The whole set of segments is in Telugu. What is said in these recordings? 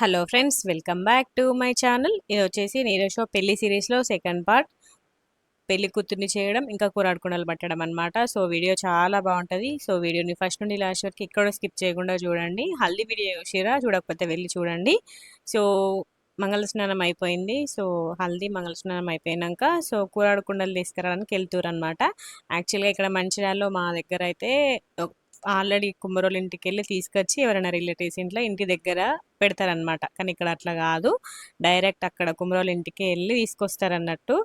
Hello friends welcome back to my channel. ఇది వచ్చేసి నీరోషో పెళ్ళి సిరీస్లో సెకండ్ పార్ట్. పెళ్ళి కూతుర్ని చేయడం ఇంకా కూరాడుకుండలు పట్టడం అనమాట సో వీడియో చాలా బాగుంటుంది. సో వీడియోని ఫస్ట్ నుండి లాస్ట్ వరకు ఇక్కడ స్కిప్ చేయకుండా చూడండి. హల్దీ వీడియో చూసిరా? చూడకపోతే వెళ్ళి చూడండి. సో మంగళ స్నానం అయిపోయింది. సో హల్దీ మంగళ స్నానం అయిపోయినాక సో కూరాడుకుండలు తీసుకురావడానికి వెళ్తురు అనమాట యాక్చువల్గా ఇక్కడ మంచిర్యాలలో మా దగ్గర అయితే ఆల్రెడీ కుమ్మరోళ్ళ ఇంటికి వెళ్ళి తీసుకొచ్చి ఎవరైనా రిలేటివ్స్ ఇంట్లో ఇంటి దగ్గర పెడతారనమాట కానీ ఇక్కడ అట్లా కాదు. డైరెక్ట్ అక్కడ కుమరోళ్ళ ఇంటికి వెళ్ళి తీసుకొస్తారన్నట్టు.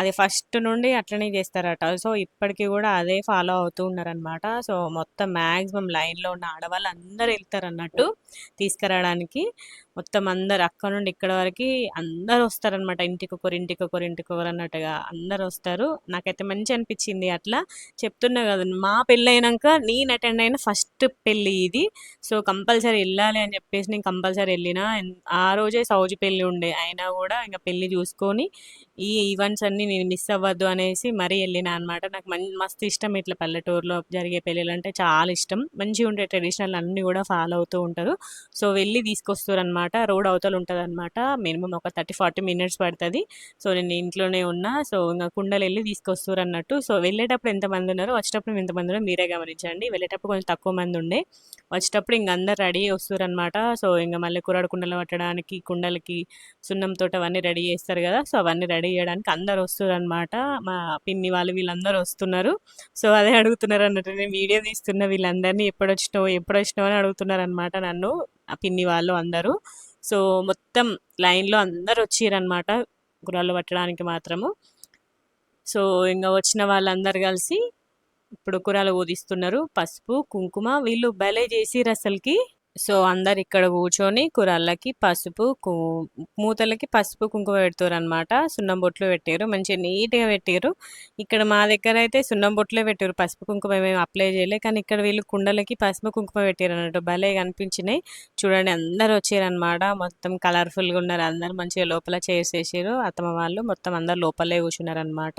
అది ఫస్ట్ నుండి అట్లనే చేస్తారట. సో ఇప్పటికీ కూడా అదే ఫాలో అవుతూ ఉన్నారనమాట సో మొత్తం మ్యాక్సిమం లైన్లో ఉన్న ఆడవాళ్ళు అందరు వెళ్తారు అన్నట్టు తీసుకురావడానికి. మొత్తం అందరు అక్కడ నుండి ఇక్కడ వరకు అందరు వస్తారనమాట ఇంటికి ఒకరు ఇంటికి ఒకరు ఇంటికి ఒకరు అన్నట్టుగా అందరు వస్తారు. నాకైతే మంచి అనిపించింది అట్లా. చెప్తున్నా కదా మా పెళ్ళి అయినాక నేను అటెండ్ అయిన ఫస్ట్ పెళ్ళి ఇది. సో కంపల్సరీ వెళ్ళాలి అని చెప్పేసి నేను కంపల్సరీ కంపల్సరీ వెళ్ళిన. ఆ రోజే సౌజి పెళ్ళి ఉండే. అయినా కూడా ఇంకా పెళ్ళి చూసుకొని ఈ ఈవెంట్స్ అన్ని నేను మిస్ అవ్వద్దు అనేసి మరీ వెళ్ళిన అనమాట నాకు మం మస్తు ఇష్టం ఇట్లా పల్లెటూరులో జరిగే పెళ్ళిళ్ళు అంటే చాలా ఇష్టం. మంచిగా ఉండే ట్రెడిషనల్ అన్నీ కూడా ఫాలో అవుతూ ఉంటారు. సో వెళ్ళి తీసుకొస్తారు అనమాట రోడ్ అవతల ఉంటుంది అనమాట మినిమం ఒక థర్టీ ఫార్టీ మినిట్స్ పడుతుంది. సో నేను ఇంట్లోనే ఉన్నా. సో ఇంకా కుండలు వెళ్ళి తీసుకొస్తారు అన్నట్టు సో వెళ్ళేటప్పుడు ఎంతమంది ఉన్నారు వచ్చేటప్పుడు ఎంతమంది ఉన్నారో మీరే గమనించండి. వెళ్ళేటప్పుడు కొంచెం తక్కువ మంది ఉండే. వచ్చేటప్పుడు ఇంక అందరు రెడీ వస్తారు అనమాట సో ఇంకా మళ్ళీ కూరడు కుండలు పట్టడానికి కుండలకి సున్నం తోట అవన్నీ రెడీ చేస్తారు కదా. సో అవన్నీ రెడీ చేయడానికి అందరు వస్తారు అనమాట మా పిన్ని వాళ్ళు వీళ్ళందరూ వస్తున్నారు. సో అదే అడుగుతున్నారు అన్నట్టు నేను వీడియో తీస్తున్న వీళ్ళందరినీ ఎప్పుడు వచ్చినావు ఎప్పుడు వచ్చినావు అని అడుగుతున్నారు అనమాట నన్ను ఆ పిన్ని వాళ్ళు అందరూ. సో మొత్తం లైన్లో అందరు వచ్చిరనమాట గుర్రాలు పట్టడానికి మాత్రము. సో ఇంకా వచ్చిన వాళ్ళందరు కలిసి ఇప్పుడు కూరలు ఊదిస్తున్నారు. పసుపు కుంకుమ వీళ్ళు భలే చేసిరు అసలుకి. సో అందరు ఇక్కడ కూర్చొని కూరళ్ళకి పసుపు మూతలకి పసుపు కుంకుమ పెడతారు అనమాట సున్నం బొట్లు పెట్టారు మంచిగా నీట్గా పెట్టారు ఇక్కడ మా దగ్గర అయితే సున్నం బొట్లే పెట్టారు పసుపు కుంకుమ మేము అప్లై చేయలే. కానీ ఇక్కడ వీళ్ళు కుండలకి పసుపు కుంకుమ పెట్టారు అన్నట్టు భలే కనిపించినాయి. చూడండి అందరు వచ్చారనమాట మొత్తం కలర్ఫుల్గా ఉన్నారు. అందరు మంచిగా లోపల చేసేసారు అత్తమ్మ వాళ్ళు మొత్తం అందరు లోపలే కూర్చున్నారు అనమాట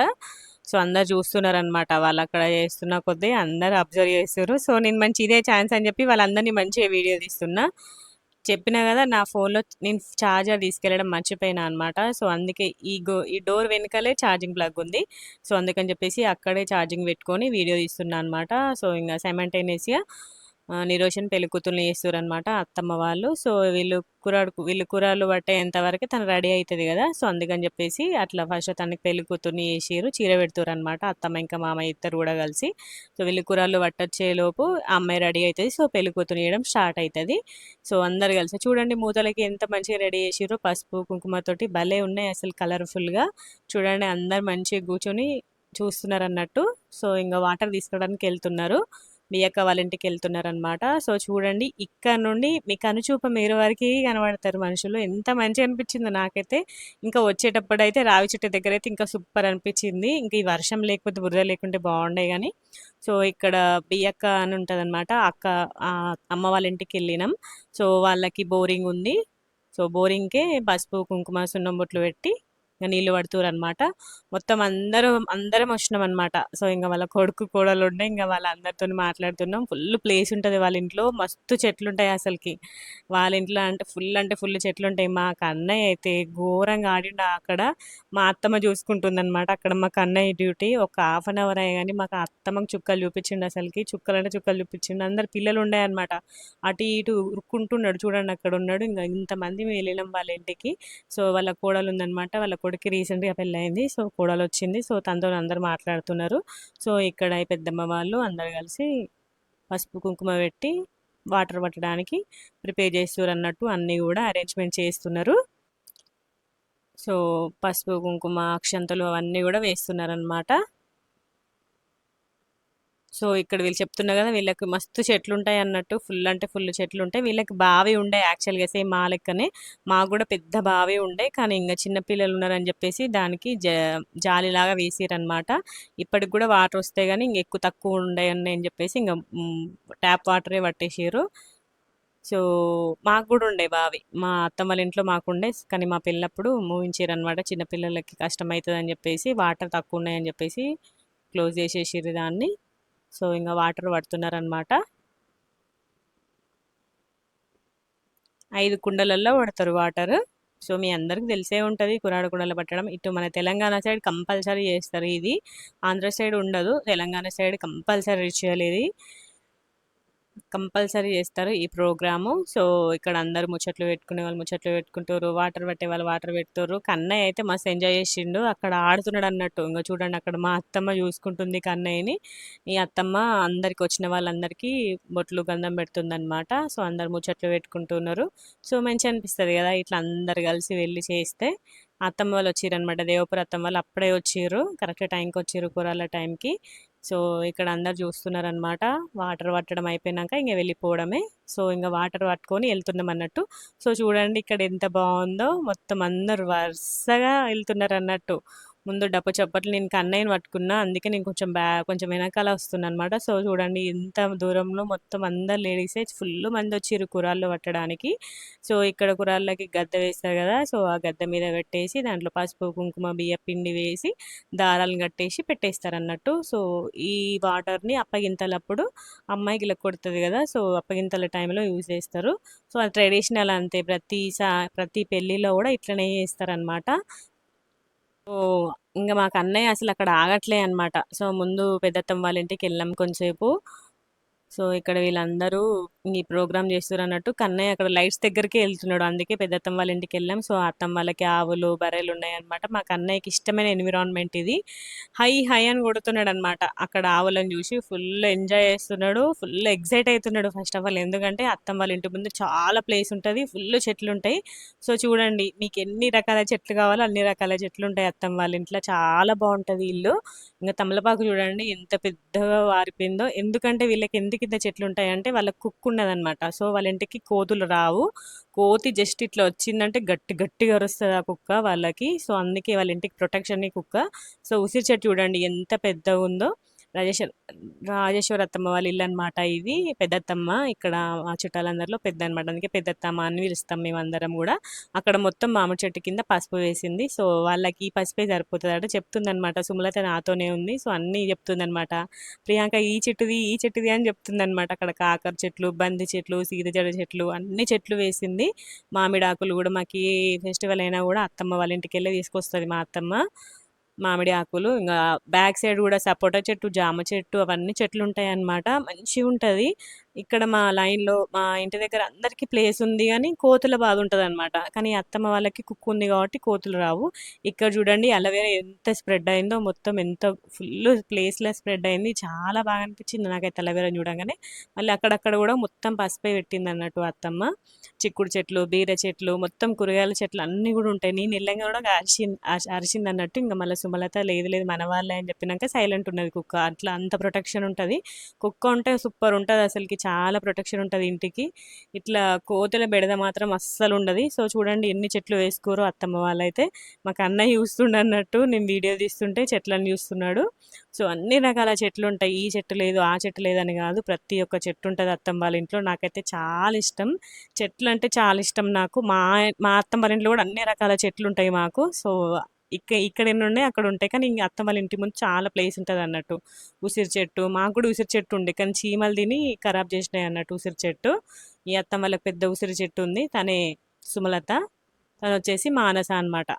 సో అందరు చూస్తున్నారు అనమాట వాళ్ళు అక్కడ చేస్తున్న కొద్దీ అందరు అబ్జర్వ్ చేస్తారు సో నేను మంచి ఇదే ఛాన్స్ అని చెప్పి వాళ్ళందరినీ మంచిగా వీడియో తీస్తున్నా. చెప్పినా కదా నా ఫోన్లో నేను ఛార్జర్ తీసుకెళ్ళడం మర్చిపోయినా అనమాట సో అందుకే ఈ గో ఈ డోర్ వెనకాలే ఛార్జింగ్ ప్లగ్ ఉంది. సో అందుకని చెప్పేసి అక్కడే ఛార్జింగ్ పెట్టుకొని వీడియో తీస్తున్నా అనమాట సో ఇంకా సెమెంటైనియస్గా నిరోషన్ పెళ్ళి కూతుర్ని చేస్తారు అనమాట అత్తమ్మ వాళ్ళు. సో వీళ్ళు కురాడు వీళ్ళు కురాలు పట్టేంతవరకు తను రెడీ అవుతుంది కదా. సో అందుకని చెప్పేసి అట్లా ఫస్ట్ తనకి పెళ్ళి కూతుర్ని చేసారు చీర పెడుతురు అనమాట అత్తమ్మ ఇంకా మామ ఇద్దరు కూడా కలిసి. సో వీళ్ళు కూరలు పట్టొచ్చేలోపు అమ్మాయి రెడీ అవుతుంది సో పెళ్ళి కూతురు చేయడం స్టార్ట్ అవుతుంది సో అందరు కలిసి చూడండి మూతలకి ఎంత మంచిగా రెడీ చేసారో పసుపు కుంకుమతోటి భలే ఉన్నాయి అసలు కలర్ఫుల్గా చూడండి అందరు మంచిగా కూర్చొని చూస్తున్నారు అన్నట్టు. సో ఇంకా వాటర్ తీసుకోవడానికి వెళ్తున్నారు. బియ్యక్క వాళ్ళ ఇంటికి వెళ్తున్నారనమాట సో చూడండి ఇక్కడ నుండి మీ అనుచూప మీరు వరకు కనబడతారు మనుషులు. ఎంత మంచిగా అనిపించిందో నాకైతే. ఇంకా వచ్చేటప్పుడు అయితే రావి చెట్టు దగ్గర అయితే ఇంకా సూపర్ అనిపించింది. ఇంకా ఈ వర్షం లేకపోతే బురద లేకుంటే బాగుండే కానీ సో ఇక్కడ బియ్యక్క అని ఉంటుంది అనమాట అక్క అమ్మ వాళ్ళ ఇంటికి వెళ్ళినాం. సో వాళ్ళకి బోరింగ్ ఉంది. సో బోరింగ్కే పసుపు కుంకుమ సున్నం బొట్లు పెట్టి నీళ్ళు పడుతురు అనమాట మొత్తం అందరం అందరం వచ్చినాం అనమాట సో ఇంకా వాళ్ళ కొడుకు కోడలు ఉండే ఇంకా వాళ్ళందరితో మాట్లాడుతున్నాం. ఫుల్ ప్లేస్ ఉంటుంది వాళ్ళ ఇంట్లో మస్తు చెట్లు ఉంటాయి అసలుకి. వాళ్ళ ఇంట్లో అంటే ఫుల్ అంటే ఫుల్ చెట్లు ఉంటాయి మా కన్నయ్య అయితే ఘోరంగా ఆడిండు అక్కడ. మా అత్తమ్మ చూసుకుంటుంది అనమాట అక్కడ మా కన్నయ్య డ్యూటీ. ఒక హాఫ్ అన్ అవర్ అయ్యే కానీ మాకు అత్తమ్మకి చుక్కలు చూపించిండు అసలుకి. చుక్కలు అంటే చుక్కలు చూపించిండు. అందరు పిల్లలు ఉండే అనమాట అటు ఇటు ఉరుక్కుంటున్నాడు. చూడండి అక్కడ ఉన్నాడు. ఇంకా ఇంతమంది వెళ్ళినాం వాళ్ళ ఇంటికి. సో వాళ్ళ కోడలు ఉందనమాట వాళ్ళ కొడుకు రీసెంట్గా పెళ్ళయింది. సో కూడలు వచ్చింది సో తనతో అందరు మాట్లాడుతున్నారు. సో ఇక్కడ పెద్దమ్మ వాళ్ళు అందరు కలిసి పసుపు కుంకుమ పెట్టి వాటర్ పట్టడానికి ప్రిపేర్ చేస్తారు అన్నట్టు అన్నీ కూడా అరేంజ్మెంట్ చేస్తున్నారు. సో పసుపు కుంకుమ అక్షంతలు అవన్నీ కూడా వేస్తున్నారనమాట సో ఇక్కడ వీళ్ళు చెప్తున్నా కదా వీళ్ళకి మస్తు చెట్లు ఉంటాయి అన్నట్టు. ఫుల్ అంటే ఫుల్ చెట్లు ఉంటాయి వీళ్ళకి బావి ఉండే యాక్చువల్గా సేమ్ మా లెక్కనే. మాకు కూడా పెద్ద బావి ఉండే. కానీ ఇంకా చిన్నపిల్లలు ఉన్నారని చెప్పేసి దానికి జ జాలిలాగా వేసిరనమాట ఇప్పటికి కూడా వాటర్ వస్తే కానీ ఇంక ఎక్కువ తక్కువ ఉండే అని చెప్పేసి ఇంకా ట్యాప్ వాటరే పట్టేసారు సో మాకు కూడా ఉండే బావి. మా అత్తమ్మ వాళ్ళ ఇంట్లో మాకు ఉండే. కానీ మా పిల్లప్పుడు మూవించారు అనమాట చిన్నపిల్లలకి కష్టం అని చెప్పేసి వాటర్ తక్కువ ఉన్నాయని చెప్పేసి క్లోజ్ చేసేసారు దాన్ని. సో ఇంకా వాటర్ పడుతున్నారనమాట ఐదు కుండలల్లో పడతారు వాటర్. సో మీ అందరికి తెలిసే ఉంటుంది కురాడు కుండలు పట్టడం. ఇటు మన తెలంగాణ సైడ్ కంపల్సరీ చేస్తారు ఇది. ఆంధ్ర సైడ్ ఉండదు. తెలంగాణ సైడ్ కంపల్సరీ రిచువల్ ఇది. కంపల్సరీ చేస్తారు ఈ ప్రోగ్రాము. సో ఇక్కడ అందరు ముచ్చట్లు పెట్టుకునే వాళ్ళు ముచ్చట్లు పెట్టుకుంటారు వాటర్ పెట్టే వాళ్ళు వాటర్ పెడతారు. కన్నయ్య అయితే మస్తు ఎంజాయ్ చేసిండు. అక్కడ ఆడుతున్నాడు అన్నట్టు. ఇంకా చూడండి అక్కడ మా అత్తమ్మ చూసుకుంటుంది కన్నయ్యని. ఈ అత్తమ్మ అందరికి వచ్చిన వాళ్ళందరికీ బొట్లు గంధం పెడుతుంది అనమాట సో అందరు ముచ్చట్లు పెట్టుకుంటున్నారు. సో మంచి అనిపిస్తుంది కదా ఇట్లా అందరు కలిసి వెళ్ళి చేస్తే. అత్తమ్మ వాళ్ళు వచ్చిరనమాట దేవపుర అత్తమ్మ వాళ్ళు అప్పుడే వచ్చారు కరెక్ట్ టైంకి వచ్చారు కూరల టైంకి. సో ఇక్కడ అందరు చూస్తున్నారనమాట వాటర్ పట్టడం అయిపోయినాక ఇంక వెళ్ళిపోవడమే. సో ఇంకా వాటర్ పట్టుకొని వెళ్తున్నాం అన్నట్టు. సో చూడండి ఇక్కడ ఎంత బాగుందో. మొత్తం అందరు వరుసగా వెళ్తున్నారు అన్నట్టు ముందు డప్పు చప్పట్లు నేను కన్నయ్యని పట్టుకున్నా అందుకే నేను కొంచెం బ్యా కొంచెం వెనకాల వస్తున్నా అనమాట సో చూడండి ఇంత దూరంలో మొత్తం అందరు లేడీసే ఫుల్ మంది వచ్చిర్రు కురాళ్ళు పట్టడానికి. సో ఇక్కడ కురాళ్ళకి గద్దె వేస్తారు కదా సో ఆ గద్ద మీద పెట్టేసి దాంట్లో పసుపు కుంకుమ బియ్య పిండి వేసి దారాలను కట్టేసి పెట్టేస్తారు అన్నట్టు సో ఈ వాటర్ని అప్పగింతలప్పుడు అమ్మాయికి ఇలా కొడుతుంది కదా సో అప్పగింతల టైంలో యూజ్ చేస్తారు. సో అది ట్రెడిషనల్ అంతే ప్రతి సా ప్రతి పెళ్ళిలో కూడా ఇట్లనే చేస్తారనమాట సో ఇంక మాకు అన్నయ్య అసలు అక్కడ ఆగట్లే అనమాట సో ముందు పెద్దత్తమ్మ వాళ్ళ ఇంటికి వెళ్ళాం కొంచెంసేపు. సో ఇక్కడ వీళ్ళందరూ ఈ ప్రోగ్రామ్ చేస్తారు అన్నట్టు కన్నయ్య అక్కడ లైట్స్ దగ్గరికి వెళ్తున్నాడు. అందుకే పెద్దత్తమ్మ వాళ్ళ ఇంటికి వెళ్ళాం. సో అత్తమ్మ వాళ్ళకి ఆవులు బర్రెలు ఉన్నాయన్నమాట. మా కన్నయ్యకి ఇష్టమైన ఎన్విరాన్మెంట్ ఇది. హై హై అని కొడుతున్నాడు అనమాట అక్కడ ఆవులను చూసి ఫుల్ ఎంజాయ్ చేస్తున్నాడు. ఫుల్ ఎగ్జైట్ అవుతున్నాడు ఫస్ట్ ఆఫ్ ఆల్. ఎందుకంటే అత్తమ్మ వాళ్ళ ఇంటి ముందు చాలా ప్లేస్ ఉంటుంది. ఫుల్ చెట్లు ఉంటాయి. సో చూడండి మీకు ఎన్ని రకాల చెట్లు కావాలో అన్ని రకాల చెట్లు ఉంటాయి అత్తమ్మ వాళ్ళ ఇంట్లో. చాలా బాగుంటుంది ఇల్లు. ఇంకా తమలపాకు చూడండి ఎంత పెద్దగా వారిపోయిందో. ఎందుకంటే వీళ్ళకి ఎందుకు కింద చెట్లు ఉంటాయంటే వాళ్ళకి కుక్ ఉన్నదనమాట సో వాళ్ళ ఇంటికి కోతులు రావు. కోతి జస్ట్ ఇట్లా వచ్చిందంటే గట్టి గట్టిగా అరుస్తుంది ఆ కుక్క వాళ్ళకి. సో అందుకే వాళ్ళ ఇంటికి ప్రొటెక్షన్ కుక్క. సో ఉసిరి చెట్టు చూడండి ఎంత పెద్దగా ఉందో రాజేశ్వర రాజేశ్వర అత్తమ్మ వాళ్ళ ఇల్లు అనమాట ఇది. పెద్దత్తమ్మ ఇక్కడ మా చుట్టాలందరిలో పెద్ద అనమాట అందుకే పెద్దత్తమ్మ అని పిలుస్తాం మేమందరం కూడా. అక్కడ మొత్తం మామిడి చెట్టు కింద పసుపు వేసింది. సో వాళ్ళకి ఈ పసుపే సరిపోతుంది అంటే చెప్తుందనమాట సుమలత నాతోనే ఉంది. సో అన్నీ చెప్తుందనమాట ప్రియాంక ఈ చెట్టుది ఈ చెట్టుది అని చెప్తుందనమాట అక్కడ కాకర చెట్లు బంతి చెట్లు సీతజడ చెట్లు అన్ని చెట్లు వేసింది. మామిడాకులు కూడా మాకు ఫెస్టివల్ అయినా కూడా అత్తమ్మ వాళ్ళ ఇంటికి వెళ్ళి తీసుకొస్తుంది మా అత్తమ్మ. మామిడి ఆకులు ఇంకా బ్యాక్ సైడ్ కూడా సపోటా చెట్టు జామ చెట్టు అవన్నీ చెట్లు ఉంటాయి అన్నమాట మంచిగా ఉంటుంది ఇక్కడ మా లైన్లో మా ఇంటి దగ్గర అందరికీ ప్లేస్ ఉంది కానీ కోతుల బాధ ఉంటుంది అనమాట కానీ అత్తమ్మ వాళ్ళకి కుక్కు ఉంది కాబట్టి కోతులు రావు. ఇక్కడ చూడండి అలవేరా ఎంత స్ప్రెడ్ అయిందో మొత్తం ఎంత ఫుల్ ప్లేస్లో స్ప్రెడ్ అయింది. చాలా బాగా అనిపించింది నాకైతే అలవేరా చూడగానే. మళ్ళీ అక్కడక్కడ కూడా మొత్తం పసుపై పెట్టింది అన్నట్టు అత్తమ్మ. చిక్కుడు చెట్లు బీర చెట్లు మొత్తం కూరగాయల చెట్లు అన్నీ కూడా ఉంటాయి. నేను ఇళ్ళంగా కూడా అరిచింది అరిచింది అన్నట్టు ఇంకా మళ్ళీ సుమలత లేదు లేదు మన వాళ్ళే అని చెప్పినాక సైలెంట్ ఉన్నది కుక్క. అట్లా అంత ప్రొటెక్షన్ ఉంటుంది. కుక్క ఉంటే సూపర్ ఉంటుంది అసలుకి. చాలా ప్రొటెక్షన్ ఉంటుంది ఇంటికి. ఇట్లా కోతుల బెడద మాత్రం అస్సలు ఉండదు. సో చూడండి ఎన్ని చెట్లు వేసుకోరు అత్తమ్మ వాళ్ళైతే. మాకు అన్నయ్య చూస్తుండన్నట్టు నేను వీడియో తీస్తుంటే చెట్లను చూస్తున్నాడు. సో అన్ని రకాల చెట్లు ఉంటాయి. ఈ చెట్టు లేదు ఆ చెట్టు లేదని కాదు. ప్రతి ఒక్క చెట్టు ఉంటుంది అత్తమ్మ వాళ్ళ ఇంట్లో. నాకైతే చాలా ఇష్టం. చెట్లు అంటే చాలా ఇష్టం నాకు. మా మా అత్తమ్మ వాళ్ళ ఇంట్లో కూడా అన్ని రకాల చెట్లు ఉంటాయి మాకు. సో ఇక్క ఇక్కడ ఎన్ని ఉన్నాయి అక్కడ ఉంటాయి. కానీ ఇంక అత్తమ్మ వాళ్ళ ఇంటి ముందు చాలా ప్లేస్ ఉంటుంది అన్నట్టు. ఉసిరి చెట్టు మాకు కూడా ఉసిరి చెట్టు ఉండే. కానీ చీమలు తిని ఖరాబ్ చేసినాయి అన్నట్టు ఉసిరి చెట్టు. ఈ అత్తమ్మ వాళ్ళకి పెద్ద ఉసిరి చెట్టు ఉంది. తనే సుమలత. తను వచ్చేసి మానస అనమాట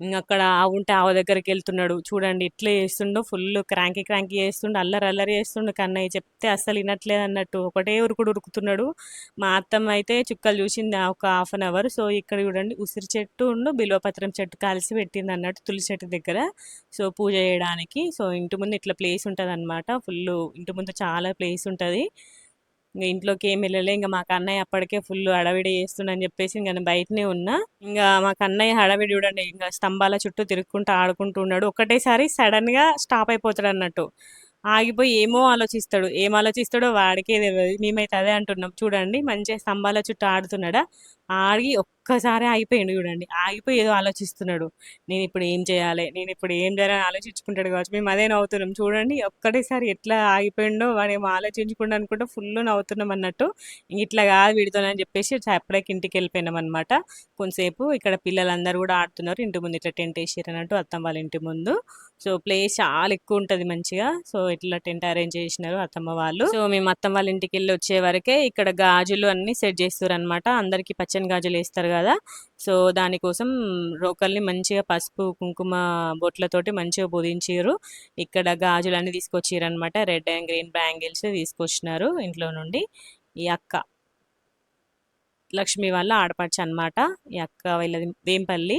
అక్కడ ఆవు ఉంటే ఆవు దగ్గరికి వెళ్తున్నాడు చూడండి ఇట్లా చేస్తుండో ఫుల్ క్రాంకీ క్రాంకీ చేస్తుండు అల్లరి అల్లరి చేస్తుండు. కన్నయ్య చెప్తే అస్సలు వినట్లేదు అన్నట్టు. ఒకటే ఉరుకుడు ఉరుకుతున్నాడు. మా అత్తమ్మ అయితే చుక్కలు చూసింది ఒక హాఫ్ అన్ అవర్. సో ఇక్కడ చూడండి ఉసిరి చెట్టు ఉండు బిల్వపత్రం చెట్టు కలిసి పెట్టింది అన్నట్టు తులసి చెట్టు దగ్గర. సో పూజ చేయడానికి. సో ఇంటి ముందు ఇట్లా ప్లేస్ ఉంటుంది అనమాట ఫుల్ ఇంటి ముందు చాలా ప్లేస్ ఉంటుంది. ఇంకా ఇంట్లోకి ఏం వెళ్ళలే. ఇంకా మాకు అన్నయ్య అప్పటికే ఫుల్ హడావిడి చేస్తుండని చెప్పేసి ఇంకా నేను బయటనే ఉన్నా. ఇంకా మాకు అన్నయ్య హడావిడి చూడండి. ఇంకా స్తంభాల చుట్టూ తిరుక్కుంటూ ఆడుకుంటూ ఉన్నాడు. ఒకటేసారి సడన్గా స్టాప్ అయిపోతాడు అన్నట్టు. ఆగిపోయి ఏమో ఆలోచిస్తాడు. ఏం ఆలోచిస్తాడో వాడికే తెలియదు మేమైతే అదే అంటున్నాం. చూడండి మంచిగా స్తంభాల చుట్టూ ఆడుతున్నాడా? ఆడి ఒక్క ఒక్కసారి ఆగిపోయిండు చూడండి. ఆగిపోయి ఏదో ఆలోచిస్తున్నాడు. నేను ఇప్పుడు ఏం చేయాలి? నేను ఇప్పుడు ఏం చేయాలని ఆలోచించుకుంటాడు కావచ్చు. మేము అదే నవ్వుతున్నాం. చూడండి ఒక్కటేసారి ఎట్లా ఆగిపోయిండో వాడు ఏమో ఆలోచించకుండా అనుకుంటే ఫుల్ నవ్వుతున్నాం అన్నట్టు. ఇంక ఇట్లా కాదు విడుదలని చెప్పేసి అప్పుడేకి ఇంటికి వెళ్ళిపోయినాం అనమాట కొంతసేపు ఇక్కడ పిల్లలందరూ కూడా ఆడుతున్నారు. ఇంటి ముందు ఇట్లా టెంట్ వేసారు అన్నట్టు అత్తమ్మ వాళ్ళ ఇంటి ముందు. సో ప్లేస్ చాలా ఎక్కువ ఉంటుంది మంచిగా. సో ఇట్లా టెంట్ అరేంజ్ చేసినారు అత్తమ్మ వాళ్ళు. సో మేము అత్తమ్మ వాళ్ళ ఇంటికి వెళ్ళి వచ్చే వరకే ఇక్కడ గాజులు అన్ని సెట్ చేస్తారు అనమాట అందరికి పచ్చని గాజులు వేస్తారు కదా? సో దానికోసం రోకల్ని మంచిగా పసుపు కుంకుమ బొట్లతోటి మంచిగా బోధించారు ఇక్కడ గాజులన్నీ తీసుకొచ్చారు అనమాట రెడ్ అండ్ గ్రీన్ బ్యాంగిల్స్ తీసుకొచ్చినారు ఇంట్లో నుండి. ఈ అక్క. లక్ష్మి వాళ్ళ ఆడపడుచు అనమాట ఈ అక్క వీళ్ళది వేంపల్లి.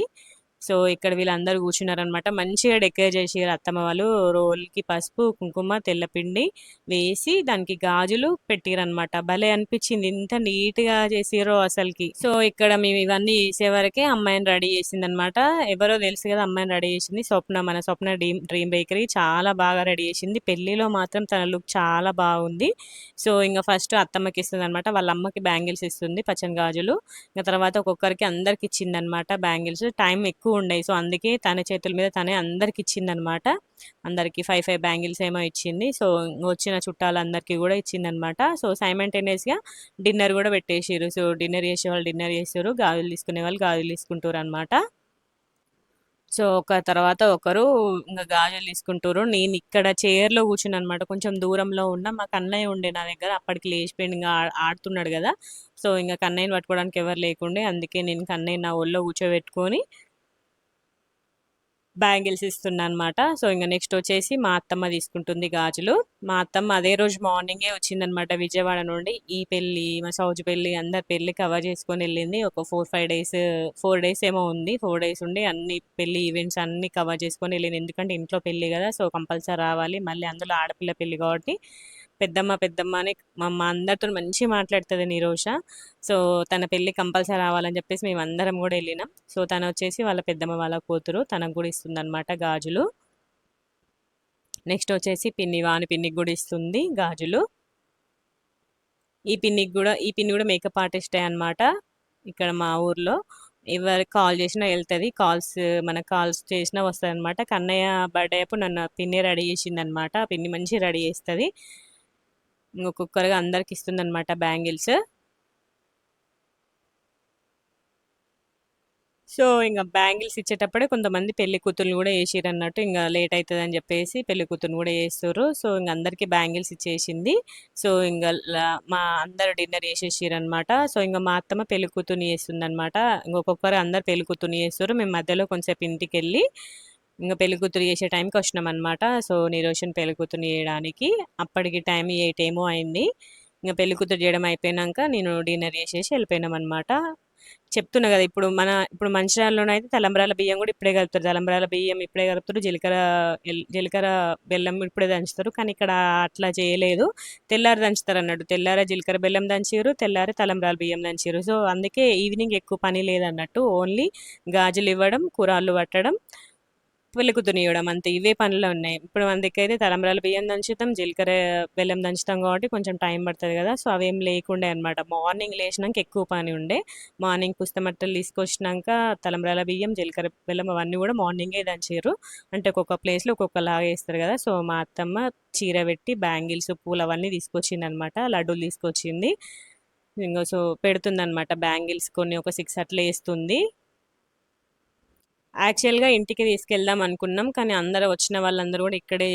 సో ఇక్కడ వీళ్ళందరూ కూర్చున్నారనమాట. మంచిగా డెకరేట్ చేసారు అత్తమ్మ వాళ్ళు. రోల్కి పసుపు కుంకుమ తెల్లపిండి వేసి దానికి గాజులు పెట్టిరనమాట భలే అనిపించింది. ఇంత నీట్గా చేసిరో అసలుకి. సో ఇక్కడ మేము ఇవన్నీ చేసేవరకే అమ్మాయిని రెడీ చేసింది అనమాట ఎవరో తెలుసు కదా అమ్మాయిని రెడీ చేసింది. స్వప్న మన స్వప్న డ్రీమ్ డ్రీమ్ బేకరీ చాలా బాగా రెడీ చేసింది. పెళ్ళిలో మాత్రం తన లుక్ చాలా బాగుంది. సో ఇంకా ఫస్ట్ అత్తమ్మకి ఇస్తుంది అనమాట వాళ్ళ అమ్మకి బ్యాంగిల్స్ ఇస్తుంది పచ్చని గాజులు. ఇంకా తర్వాత ఒక్కొక్కరికి అందరికి ఇచ్చిందనమాట బ్యాంగిల్స్. టైం ఎక్కువ ఎక్కువ ఉండేవి సో అందుకే తన చేతుల మీద తనే అందరికి ఇచ్చింది అనమాట అందరికి ఫైవ్ ఫైవ్ బ్యాంగిల్స్ ఏమో ఇచ్చింది. సో వచ్చిన చుట్టాలందరికీ కూడా ఇచ్చింది అనమాట సో సైమంటేనియస్గా డిన్నర్ కూడా పెట్టేసారు సో డిన్నర్ చేసే వాళ్ళు డిన్నర్ చేసారు గాజులు తీసుకునే వాళ్ళు గాజులు తీసుకుంటారు అనమాట సో ఒక తర్వాత ఒకరు ఇంకా గాజులు తీసుకుంటారు. నేను ఇక్కడ చైర్లో కూర్చుని అనమాట కొంచెం దూరంలో ఉన్న మా కన్నయ్య ఉండే నా దగ్గర. అప్పటికి లేచిపోయింది ఇంకా ఆడుతున్నాడు కదా. సో ఇంకా కన్నయ్యని పట్టుకోవడానికి ఎవరు లేకుండే. అందుకే నేను కన్నయ్య నా ఒళ్ళో కూర్చోబెట్టుకొని బ్యాంగిల్స్ ఇస్తున్నా అనమాట సో ఇంకా నెక్స్ట్ వచ్చేసి మా అత్తమ్మ తీసుకుంటుంది గాజులు. మా అత్తమ్మ అదే రోజు మార్నింగే వచ్చిందనమాట విజయవాడ నుండి. ఈ పెళ్ళి మా సౌజు పెళ్ళి అందరి పెళ్ళి కవర్ చేసుకొని వెళ్ళింది. ఒక four five days four days ఏమో ఉంది. ఫోర్ డేస్ ఉండి అన్ని పెళ్ళి ఈవెంట్స్ అన్ని కవర్ చేసుకొని వెళ్ళింది. ఎందుకంటే ఇంట్లో పెళ్ళి కదా సో కంపల్సరీ రావాలి. మళ్ళీ అందులో ఆడపిల్ల పెళ్ళి కాబట్టి పెద్దమ్మ పెద్దమ్మ అని మా అమ్మ అందరితో మంచిగా మాట్లాడుతుంది నిరోష. సో తన పెళ్ళి కంపల్సరీ రావాలని చెప్పేసి మేము అందరం కూడా వెళ్ళినాం. సో తను వచ్చేసి వాళ్ళ పెద్దమ్మ వాళ్ళ కూతురు తనకు కూడా ఇస్తుంది అనమాట గాజులు. నెక్స్ట్ వచ్చేసి పిన్ని వాని పిన్నికి కూడా ఇస్తుంది గాజులు. ఈ పిన్నికి కూడా ఈ పిన్ని కూడా మేకప్ ఆర్టిస్టే అనమాట ఇక్కడ మా ఊర్లో. ఎవరికి కాల్ చేసినా వెళ్తుంది కాల్స్ మన కాల్స్ చేసినా వస్తుంది అనమాట కన్నయ్య బర్త్డే అప్పుడు నన్ను పిన్ని రెడీ చేసింది అనమాట పిన్ని మంచిగా రెడీ చేస్తుంది. ఒక్కొక్కరుగా అందరికి ఇస్తుంది అనమాట బ్యాంగిల్స్. సో ఇంకా బ్యాంగిల్స్ ఇచ్చేటప్పుడే కొంతమంది పెళ్ళి కూతుర్లు కూడా వేసిరు అన్నట్టు ఇంకా లేట్ అవుతుంది అని చెప్పేసి పెళ్ళి కూతుర్ని కూడా వేస్తారు సో ఇంక అందరికీ బ్యాంగిల్స్ ఇచ్చేసింది. సో ఇంకా మా అందరు డిన్నర్ వేసేసారు అనమాట సో ఇంకా మా అత్తమ్మ పెళ్ళి కూతుర్ని వేస్తుంది అనమాట ఇంకొకరు అందరు పెళ్ళి కూతుర్ని వేస్తారు మేము మధ్యలో కొంచెంసేపు ఇంటికి వెళ్ళి ఇంకా పెళ్ళి కూతురు చేసే టైంకి వచ్చినాం అనమాట సో నిరోషన్ పెళ్ళి చేయడానికి. అప్పటికి టైం ఎయిట్ ఏమో అయింది. ఇంకా పెళ్ళి కూతురు చేయడం అయిపోయినాక నేను డిన్నర్ చేసేసి వెళ్ళిపోయినాం అనమాట చెప్తున్నా కదా ఇప్పుడు మన ఇప్పుడు మంచిర్యాలలోనైతే తలంబ్రాల బియ్యం కూడా ఇప్పుడే కలుపుతారు. తలంబ్రాల బియ్యం ఇప్పుడే కలుపుతారు. జీలకర్ర జీలకర్ర బెల్లం ఇప్పుడే దంచుతారు. కానీ ఇక్కడ అట్లా చేయలేదు. తెల్లారి దంచుతారు అన్నట్టు. తెల్లార జీలకర్ర బెల్లం దంచారు తెల్లారి తలంబ్రాల బియ్యం దంచారు సో అందుకే ఈవినింగ్ ఎక్కువ పని లేదన్నట్టు ఓన్లీ గాజులు ఇవ్వడం కూరాళ్ళు పట్టడం పెళ్ళికూతురు ఇవ్వడం అంతే. ఇవే పనులు ఉన్నాయి. ఇప్పుడు మన దగ్గర అయితే తలంబ్రాల బియ్యం దంచుతాం జీలకర్ర బెల్లం దంచుతాం కాబట్టి కొంచెం టైం పడుతుంది కదా. సో అవేం లేకుండే అనమాట మార్నింగ్ లేచినాక ఎక్కువ పని ఉండే. మార్నింగ్ పుస్తమట్టలు తీసుకొచ్చినాక తలంబ్రాల బియ్యం జీలకర్ర బెల్లం అవన్నీ కూడా మార్నింగే దంచారు. అంటే ఒక్కొక్క ప్లేస్లో ఒక్కొక్కలాగా వేస్తారు కదా. సో మా అత్తమ్మ చీర పెట్టి బ్యాంగిల్స్ పూలు అవన్నీ తీసుకొచ్చింది అనమాట లడ్డూలు తీసుకొచ్చింది. ఇంకా సో పెడుతుంది అనమాట బ్యాంగిల్స్ కొన్ని ఒక సిక్స్ అట్లా వేస్తుంది. యాక్చువల్‌గా ఇంటికి తీసుకెళ్దాం అనుకున్నాం. కానీ అందరూ వచ్చిన వాళ్ళందరూ కూడా ఇక్కడే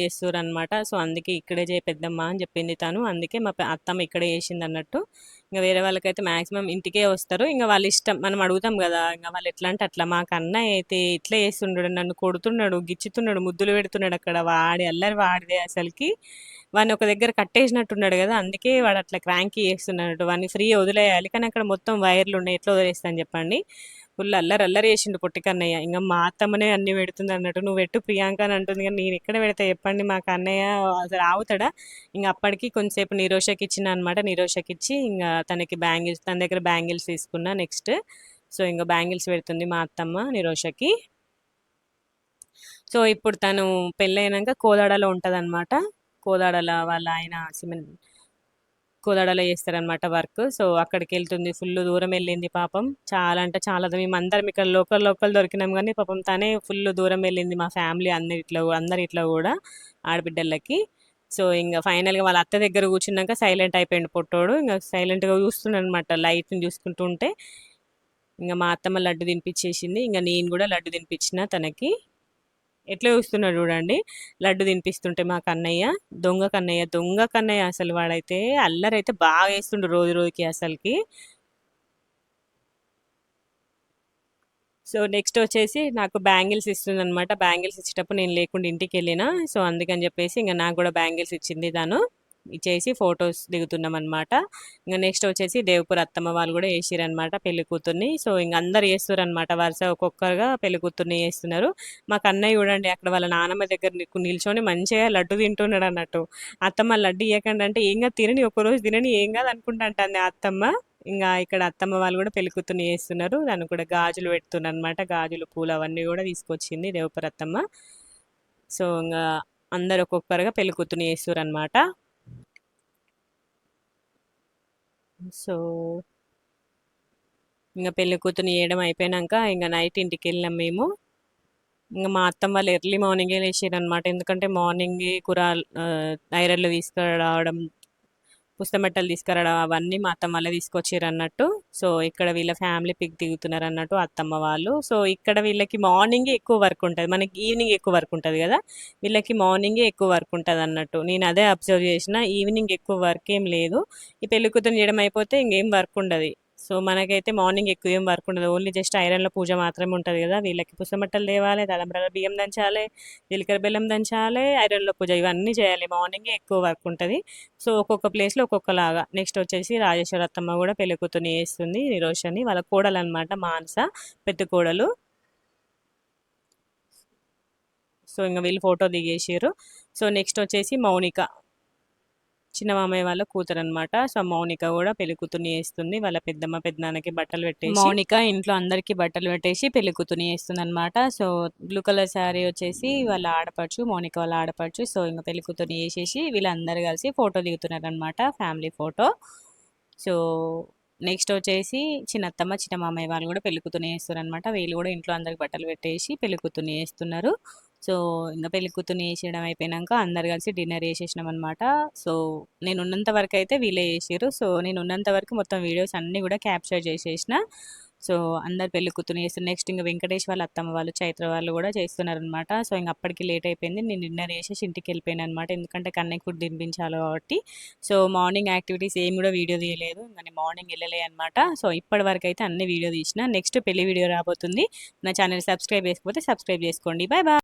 అనమాట సో, అందుకే ఇక్కడే చేయి పెద్దమ్మ అని చెప్పింది తను. అందుకే మా అత్తమ్మ ఇక్కడే చేసింది అన్నట్టు ఇంక వేరే వాళ్ళకైతే మాక్సిమం ఇంటికే వస్తారు. ఇంక వాళ్ళ ఇష్టం. మనం అడుగుతాం కదా ఇంక వాళ్ళు ఎట్లా అంటే అట్లా. మా కన్న అయితే ఇట్లా చేస్తుండడు. నన్ను కొడుతున్నాడు, గిచ్చుతున్నాడు, ముద్దులు పెడుతున్నాడు అక్కడ. వాడి అల్లరి వాడిదే అసలుకి. వాడిని ఒక దగ్గర కట్టేసినట్టున్నాడు కదా అందుకే వాడు అట్లా క్రాంకీ చేస్తున్నాడు. వాడిని ఫ్రీ వదిలేయాలి. కానీ అక్కడ మొత్తం వైర్లు ఉన్నాయి ఎట్లా వదిలేస్తాను చెప్పండి. ఫుల్ అల్లరి అల్లరి చేసిండు పుట్టికన్నయ్య. ఇంకా మా అత్తమ్మనే అన్ని పెడుతుంది అన్నట్టు. నువ్వు పెట్టు ప్రియాంక అని అంటుంది. కానీ నేను ఎక్కడ పెడతా. చెప్పండి మాకు అన్నయ్య అసలు ఆవుతాడా ఇంకా అప్పటికి కొంచెంసేపు నిరోషకి ఇచ్చిన అనమాట నిరోషకి ఇచ్చి ఇంకా తనకి బ్యాంగిల్స్ తన దగ్గర బ్యాంగిల్స్ తీసుకున్నా నెక్స్ట్. సో ఇంకా బ్యాంగిల్స్ పెడుతుంది మా అత్తమ్మ నిరోషకి. సో ఇప్పుడు తను పెళ్ళైనాక కోదాడలో ఉంటుంది అనమాట కోదాడల వాళ్ళ ఆయన సిమెంట్ కోదాడలో చేస్తారనమాట వర్క్. సో అక్కడికి వెళ్తుంది ఫుల్ దూరం వెళ్ళింది పాపం. చాలా అంటే చాలా మేము అందరం ఇక్కడ లోకల్ లోకల్ దొరికినాం కానీ పాపం తనే ఫుల్ దూరం వెళ్ళింది మా ఫ్యామిలీ అందరి ఇట్లా అందరి ఇట్లా కూడా ఆడబిడ్డలకి. సో ఇంకా ఫైనల్గా వాళ్ళ అత్త దగ్గర కూర్చున్నాక సైలెంట్ అయిపోయింది పొట్టోడు. ఇంకా సైలెంట్గా చూస్తున్నాడు అనమాట లైట్ని చూసుకుంటూ ఉంటే ఇంకా మా అత్తమ్మ లడ్డు తినిపించేసింది ఇంకా నేను కూడా లడ్డు తినిపించిన తనకి. ఎట్లా చూస్తున్నాడు చూడండి. లడ్డు తినిపిస్తుంటే మా కన్నయ్య దొంగ కన్నయ్య దొంగ కన్నయ్య అసలు వాడైతే అల్లరైతే బాగా వేస్తుండు రోజు రోజుకి అసలుకి. సో నెక్స్ట్ వచ్చేసి నాకు బ్యాంగిల్స్ ఇస్తుంది అనమాట బ్యాంగిల్స్ ఇచ్చేటప్పుడు నేను లేకుండా ఇంటికి వెళ్ళిన సో అందుకని చెప్పేసి ఇంకా నాకు కూడా బ్యాంగిల్స్ ఇచ్చింది తను. ఇచ్చేసి ఫొటోస్ దిగుతున్నాం అనమాట ఇంకా నెక్స్ట్ వచ్చేసి దేవపూర్ అత్తమ్మ వాళ్ళు కూడా వేసిరనమాట పెళ్ళి కూతుర్ని. సో ఇంక అందరు వేస్తారు అనమాట వరుస ఒక్కొక్కరుగా పెళ్ళి కూతుర్ని వేస్తున్నారు మాకు అన్నయ్య చూడండి అక్కడ వాళ్ళ నానమ్మ దగ్గర నిల్చొని మంచిగా లడ్డు తింటున్నాడు అన్నట్టు. అత్తమ్మ లడ్డు ఇవ్వకండి అంటే ఏం కాదు తినని ఒకరోజు తినని ఏం కాదు అనుకుంటా అత్తమ్మ. ఇంకా ఇక్కడ అత్తమ్మ వాళ్ళు కూడా పెళ్ళికూతుని వేస్తున్నారు దాన్ని కూడా గాజులు పెడుతున్నారు అనమాట గాజులు పూలు అవన్నీ కూడా తీసుకొచ్చింది దేవపూర్ అత్తమ్మ. సో ఇంకా అందరు ఒక్కొక్కరుగా పెళ్ళికూతుని కూతుర్ని వేస్తారు అనమాట సో ఇంకా పెళ్ళి కూతురు వేయడం అయిపోయినాక ఇంకా నైట్ ఇంటికి వెళ్ళాం మేము. ఇంకా మా అత్తమ్మ వాళ్ళు ఎర్లీ మార్నింగే లేచారు అనమాట ఎందుకంటే మార్నింగే కూర ఐరన్లు తీసుకురావడం పుస్తమెట్టలు తీసుకురావడం అవన్నీ మా అత్తమ్మ వాళ్ళే తీసుకొచ్చారు అన్నట్టు సో ఇక్కడ వీళ్ళ ఫ్యామిలీ పిక్ దిగుతున్నారు అన్నట్టు అత్తమ్మ వాళ్ళు. సో ఇక్కడ వీళ్ళకి మార్నింగే ఎక్కువ వర్క్ ఉంటుంది. మనకి ఈవినింగ్ ఎక్కువ వర్క్ ఉంటుంది కదా? వీళ్ళకి మార్నింగే ఎక్కువ వర్క్ ఉంటుంది అన్నట్టు నేను అదే అబ్జర్వ్ చేసిన ఈవినింగ్ ఎక్కువ వర్క్ ఏం లేదు. ఈ పెళ్ళి కూతురు చేయడం అయిపోతే ఇంకేం వర్క్ ఉండదు. సో మనకైతే మార్నింగ్ ఎక్కువ ఏం వర్క్ ఉండదు. ఓన్లీ జస్ట్ ఐరన్లో పూజ మాత్రమే ఉంటుంది కదా. వీళ్ళకి పుసమట్టలు తేవాలి తలంబ్రాల బియ్యం దంచాలి జీలకర్ర బెల్లం దంచాలి ఐరన్లో పూజ ఇవన్నీ చేయాలి. మార్నింగే ఎక్కువ వర్క్ ఉంటుంది. సో ఒక్కొక్క ప్లేస్లో ఒక్కొక్కలాగా. నెక్స్ట్ వచ్చేసి రాజేశ్వర అత్తమ్మ కూడా పెళ్ళి వేస్తుంది నిరోషని. వాళ్ళ కోడలు అనమాట మానస పెద్ద కోడలు. సో ఇంకా వీళ్ళు ఫోటో దిగేసారు సో నెక్స్ట్ వచ్చేసి మౌనిక. చిన్న మామయ్య వాళ్ళ కూతురు అనమాట సో మౌనిక కూడా పెళ్ళి కూతుర్ని వేస్తుంది వాళ్ళ పెద్దమ్మ పెద్దనాన్నకి బట్టలు పెట్టేసి మౌనిక ఇంట్లో అందరికి బట్టలు పెట్టేసి పెళ్ళి కూతుర్ని వేస్తుంది అనమాట సో బ్లూ కలర్ శారీ వచ్చేసి వాళ్ళ ఆడపడుచు మౌనిక వాళ్ళ ఆడపడుచు. సో ఇంకా పెళ్ళి కూతుర్ని వేసేసి వీళ్ళందరూ కలిసి ఫోటో దిగుతున్నారు అనమాట ఫ్యామిలీ ఫోటో. సో నెక్స్ట్ వచ్చేసి చిన్నత్తమ్మ చిన్న మామయ్య వాళ్ళు కూడా పెళ్ళి కూతుర్ని వేస్తున్నారు అనమాట వీళ్ళు కూడా ఇంట్లో అందరికి బట్టలు పెట్టేసి పెళ్ళి కూతుర్ని వేస్తున్నారు సో ఇంకా పెళ్ళి కూతుర్ని వేసేయడం అయిపోయినాక అందరు కలిసి డిన్నర్ వేసేసినాం అనమాట సో నేను ఉన్నంత వరకు అయితే వీళ్ళే చేసారు సో నేను ఉన్నంత వరకు మొత్తం వీడియోస్ అన్నీ కూడా క్యాప్చర్ చేసేసిన. సో అందరు పెళ్ళి కూతురు చేస్తారు నెక్స్ట్ ఇంకా వెంకటేష్ వాళ్ళ అత్తమ్మ వాళ్ళు చైత్ర వాళ్ళు కూడా చేస్తున్నారనమాట సో ఇంక అప్పటికి లేట్ అయిపోయింది. నేను డిన్నర్ వేసేసి ఇంటికి వెళ్ళిపోయాను అనమాట ఎందుకంటే కన్నయ్య ఫుడ్ తినిపించాలి కాబట్టి. సో మార్నింగ్ యాక్టివిటీస్ ఏం కూడా వీడియో తీయలేదు. ఇంకా మార్నింగ్ వెళ్ళలే అనమాట సో ఇప్పటి వరకు అయితే అన్ని వీడియో తీసిన. నెక్స్ట్ పెళ్ళి వీడియో రాబోతుంది. నా ఛానల్ సబ్స్క్రైబ్ చేసుకోకపోతే సబ్స్క్రైబ్ చేసుకోండి. Bye bye.